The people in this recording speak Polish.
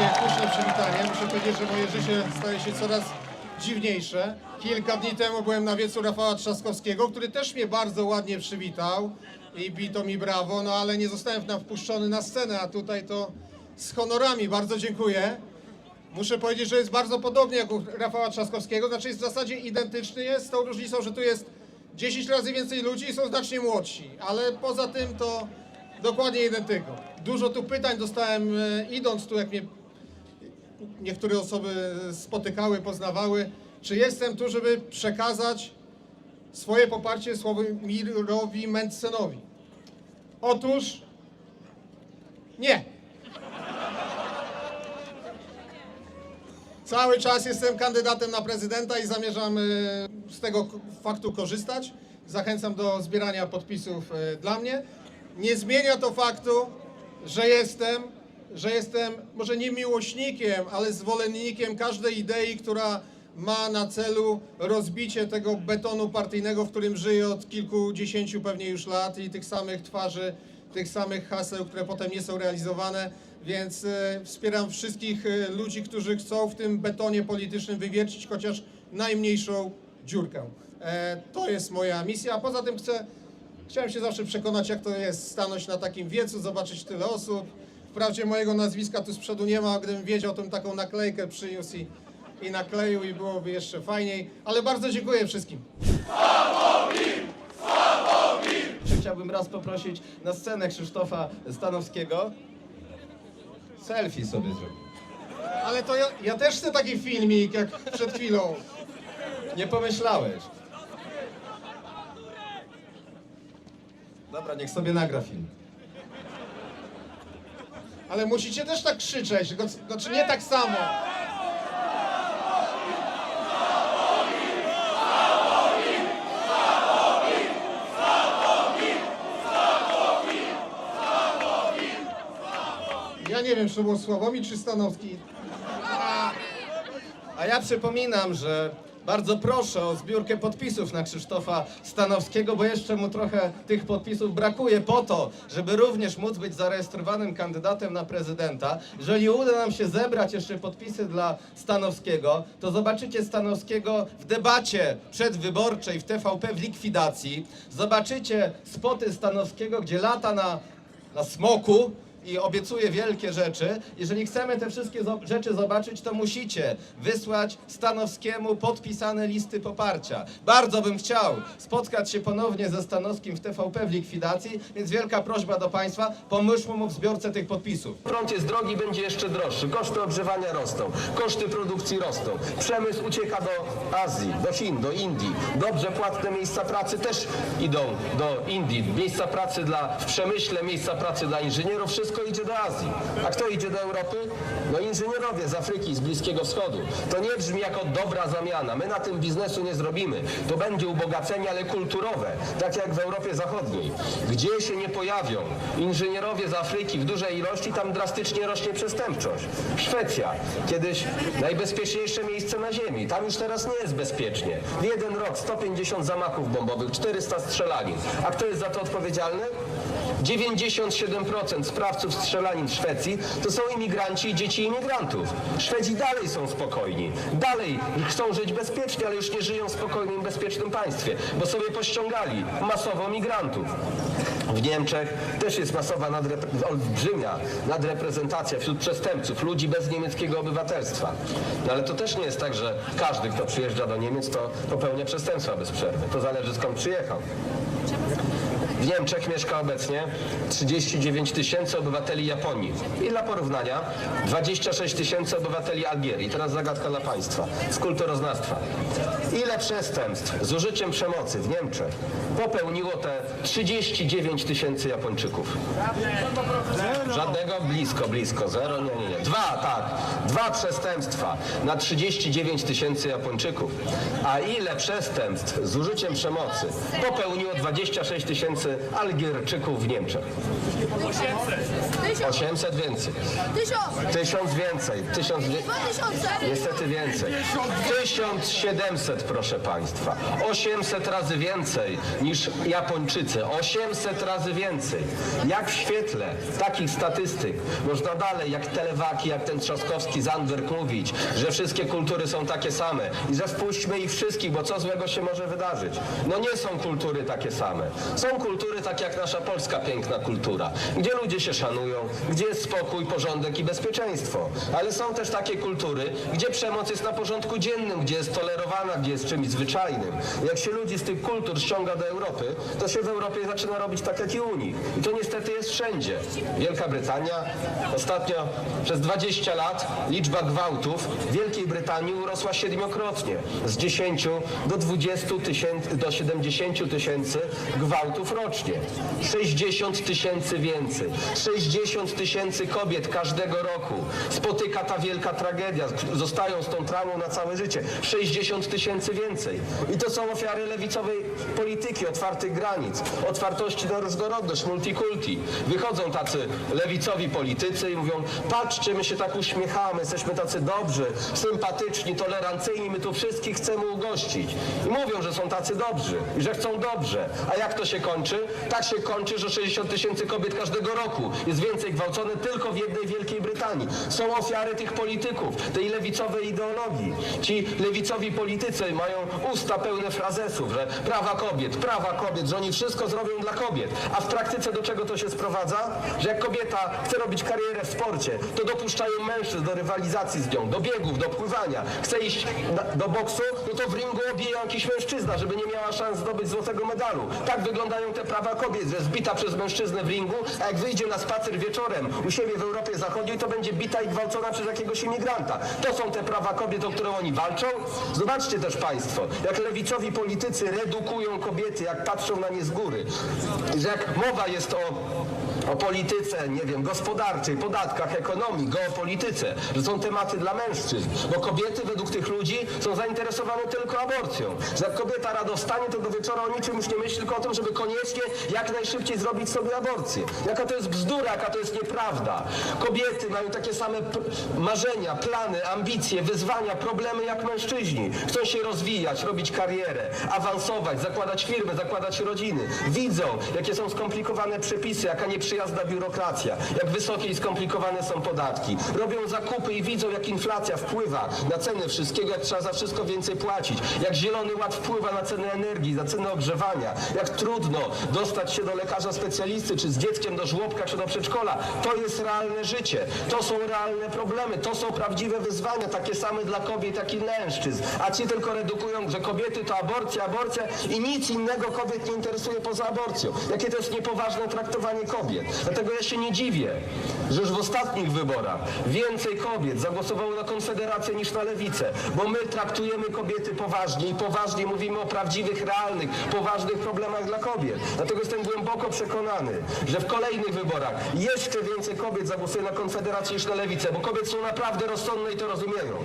takie huczne przywitanie. Muszę powiedzieć, że moje życie staje się coraz dziwniejsze. Kilka dni temu byłem na wiecu Rafała Trzaskowskiego, który też mnie bardzo ładnie przywitał i bito mi brawo, no ale nie zostałem na- wpuszczony na scenę, a tutaj to z honorami. Bardzo dziękuję. Muszę powiedzieć, że jest bardzo podobnie jak u Rafała Trzaskowskiego, znaczy jest w zasadzie identyczny jest, z tą różnicą, że tu jest 10 razy więcej ludzi i są znacznie młodsi, ale poza tym to dokładnie identyko. Dużo tu pytań dostałem e, idąc tu, jak mnie niektóre osoby spotykały, poznawały, czy jestem tu, żeby przekazać swoje poparcie Sławomirowi Mencenowi. Otóż nie. Cały czas jestem kandydatem na prezydenta i zamierzam e, z tego faktu korzystać. Zachęcam do zbierania podpisów e, dla mnie. Nie zmienia to faktu, że jestem, że jestem może nie miłośnikiem, ale zwolennikiem każdej idei, która ma na celu rozbicie tego betonu partyjnego, w którym żyję od kilkudziesięciu pewnie już lat i tych samych twarzy, tych samych haseł, które potem nie są realizowane. Więc e, wspieram wszystkich e, ludzi, którzy chcą w tym betonie politycznym wywiercić chociaż najmniejszą dziurkę. E, to jest moja misja. A poza tym chcę, chciałem się zawsze przekonać, jak to jest stanąć na takim wiecu, zobaczyć tyle osób. Wprawdzie mojego nazwiska tu z przodu nie ma, a gdybym wiedział, to bym taką naklejkę przyniósł i, i nakleił i byłoby jeszcze fajniej. Ale bardzo dziękuję wszystkim. Chciałbym raz poprosić na scenę Krzysztofa Stanowskiego. Selfie sobie zrobił. Ale to ja, ja też chcę taki filmik, jak przed chwilą. Nie pomyślałeś. Dobra, niech sobie nagra film. Ale musicie też tak krzyczeć, tylko- znaczy nie tak samo. Ja nie wiem, czy to było Sławomir czy Stanowski. A ja przypominam, że bardzo proszę o zbiórkę podpisów na Krzysztofa Stanowskiego, bo jeszcze mu trochę tych podpisów brakuje po to, żeby również móc być zarejestrowanym kandydatem na prezydenta. Jeżeli uda nam się zebrać jeszcze podpisy dla Stanowskiego, to zobaczycie Stanowskiego w debacie przedwyborczej w TVP w likwidacji. Zobaczycie spoty Stanowskiego, gdzie lata na, na smoku i obiecuje wielkie rzeczy. Jeżeli chcemy te wszystkie rzeczy zobaczyć, to musicie wysłać Stanowskiemu podpisane listy poparcia. Bardzo bym chciał spotkać się ponownie ze Stanowskim w TVP w likwidacji, więc wielka prośba do Państwa, pomóżmy mu w zbiorce tych podpisów. Prąd jest drogi, będzie jeszcze droższy. Koszty ogrzewania rosną, koszty produkcji rosną. Przemysł ucieka do Azji, do Chin, do Indii. Dobrze płatne miejsca pracy też idą do Indii. Miejsca pracy dla, w przemyśle, miejsca pracy dla inżynierów, wszystko idzie do Azji. A kto idzie do Europy? No inżynierowie z Afryki, z Bliskiego Wschodu. To nie brzmi jako dobra zamiana. My na tym biznesu nie zrobimy. To będzie ubogacenie, ale kulturowe, tak jak w Europie Zachodniej. Gdzie się nie pojawią inżynierowie z Afryki w dużej ilości, tam drastycznie rośnie przestępczość. Szwecja, kiedyś najbezpieczniejsze miejsce na ziemi. Tam już teraz nie jest bezpiecznie. W jeden rok 150 zamachów bombowych, 400 strzelanin. A kto jest za to odpowiedzialny? 97% sprawców strzelanin w Szwecji to są imigranci i dzieci imigrantów. Szwedzi dalej są spokojni, dalej chcą żyć bezpiecznie, ale już nie żyją w spokojnym, bezpiecznym państwie, bo sobie pościągali masowo migrantów. W Niemczech też jest masowa, nadrepre- olbrzymia nadreprezentacja wśród przestępców, ludzi bez niemieckiego obywatelstwa. No ale to też nie jest tak, że każdy, kto przyjeżdża do Niemiec, to popełnia przestępstwa bez przerwy. To zależy skąd przyjechał. W Niemczech mieszka obecnie 39 tysięcy obywateli Japonii. I dla porównania 26 tysięcy obywateli Algierii. Teraz zagadka dla państwa. Z kulturoznawstwa. Ile przestępstw z użyciem przemocy w Niemczech popełniło te 39 tysięcy Japończyków? Żadnego? Blisko, blisko. Zero? Nie, nie, nie. Dwa, tak. Dwa przestępstwa na 39 tysięcy Japończyków. A ile przestępstw z użyciem przemocy popełniło 26 tysięcy Algierczyków w Niemczech. 800 więcej. Tysiąc! Tysiąc więcej. Tysiąc wie... Dwa tysiące! Niestety więcej. 1700, proszę Państwa. 800 razy więcej niż Japończycy. 800 razy więcej. Jak w świetle takich statystyk można dalej, jak Telewaki, jak ten Trzaskowski, Zandberg mówić, że wszystkie kultury są takie same i że wpuśćmy ich wszystkich, bo co złego się może wydarzyć? No nie są kultury takie same. Są kultury takie jak nasza polska piękna kultura, gdzie ludzie się szanują, gdzie jest spokój, porządek i bezpieczeństwo. Ale są też takie kultury, gdzie przemoc jest na porządku dziennym, gdzie jest tolerowana, gdzie jest czymś zwyczajnym. Jak się ludzi z tych kultur ściąga do Europy, to się w Europie zaczyna robić tak jak i u nich. I to niestety jest wszędzie. Wielka Brytania, ostatnio przez 20 lat liczba gwałtów w Wielkiej Brytanii urosła siedmiokrotnie. Z 10 do 20 tysięcy, do 70 tysięcy gwałtów rocznie. 60 tysięcy więcej. 60 tysięcy kobiet każdego roku spotyka ta wielka tragedia. Zostają z tą traumą na całe życie. 60 tysięcy więcej. I to są ofiary lewicowej polityki, otwartych granic, otwartości na różnorodność, multikulti. Wychodzą tacy lewicowi politycy i mówią, patrzcie, my się tak uśmiechamy, jesteśmy tacy dobrzy, sympatyczni, tolerancyjni, my tu wszystkich chcemy ugościć. I mówią, że są tacy dobrzy i że chcą dobrze. A jak to się kończy? Tak się kończy, że 60 tysięcy kobiet każdego roku jest więcej gwałcone tylko w jednej Wielkiej Brytanii. Są ofiary tych polityków, tej lewicowej ideologii. Ci lewicowi politycy mają usta pełne frazesów, że prawa kobiet, prawa kobiet, że oni wszystko zrobią dla kobiet. A w praktyce do czego to się sprowadza? Że jak kobieta chce robić karierę w sporcie, to dopuszczają mężczyzn do rywalizacji z nią, do biegów, do pływania. Chce iść do boksu, no to w ringu obije jakiś mężczyzna, żeby nie miała szans zdobyć złotego medalu. Tak wyglądają te prawa kobiet, że jest bita przez mężczyznę w ringu, a jak wyjdzie na spacer wieczorem u siebie w Europie Zachodniej, to będzie bita i gwałcona przez jakiegoś imigranta. To są te prawa kobiet, o które oni walczą. Zobaczcie też Państwo, jak lewicowi politycy redukują kobiety, jak patrzą na nie z góry. Że jak mowa jest o o polityce, nie wiem, gospodarczej, podatkach, ekonomii, geopolityce, że są tematy dla mężczyzn, bo kobiety według tych ludzi są zainteresowane tylko aborcją. Że jak kobieta rano wstanie, to do wieczora o niczym już nie myśli, tylko o tym, żeby koniecznie jak najszybciej zrobić sobie aborcję. Jaka to jest bzdura, jaka to jest nieprawda. Kobiety mają takie same marzenia, plany, ambicje, wyzwania, problemy jak mężczyźni. Chcą się rozwijać, robić karierę, awansować, zakładać firmy, zakładać rodziny. Widzą, jakie są skomplikowane przepisy, jaka nieprzyjazna biurokracja, jak wysokie i skomplikowane są podatki. Robią zakupy i widzą, jak inflacja wpływa na ceny wszystkiego, jak trzeba za wszystko więcej płacić, jak zielony ład wpływa na ceny energii, na ceny ogrzewania, jak trudno dostać się do lekarza specjalisty, czy z dzieckiem do żłobka, czy do przedszkola. To jest realne życie. To są realne problemy. To są prawdziwe wyzwania, takie same dla kobiet, jak i mężczyzn. A ci tylko redukują, że kobiety to aborcja, aborcja i nic innego kobiet nie interesuje poza aborcją. Jakie to jest niepoważne traktowanie kobiet. Dlatego ja się nie dziwię, że już w ostatnich wyborach więcej kobiet zagłosowało na Konfederację niż na Lewicę, bo my traktujemy kobiety poważnie i poważnie mówimy o prawdziwych, realnych, poważnych problemach dla kobiet. Dlatego jestem głęboko przekonany, że w kolejnych wyborach jeszcze więcej kobiet zagłosuje na Konfederację niż na Lewicę, bo kobiety są naprawdę rozsądne i to rozumieją.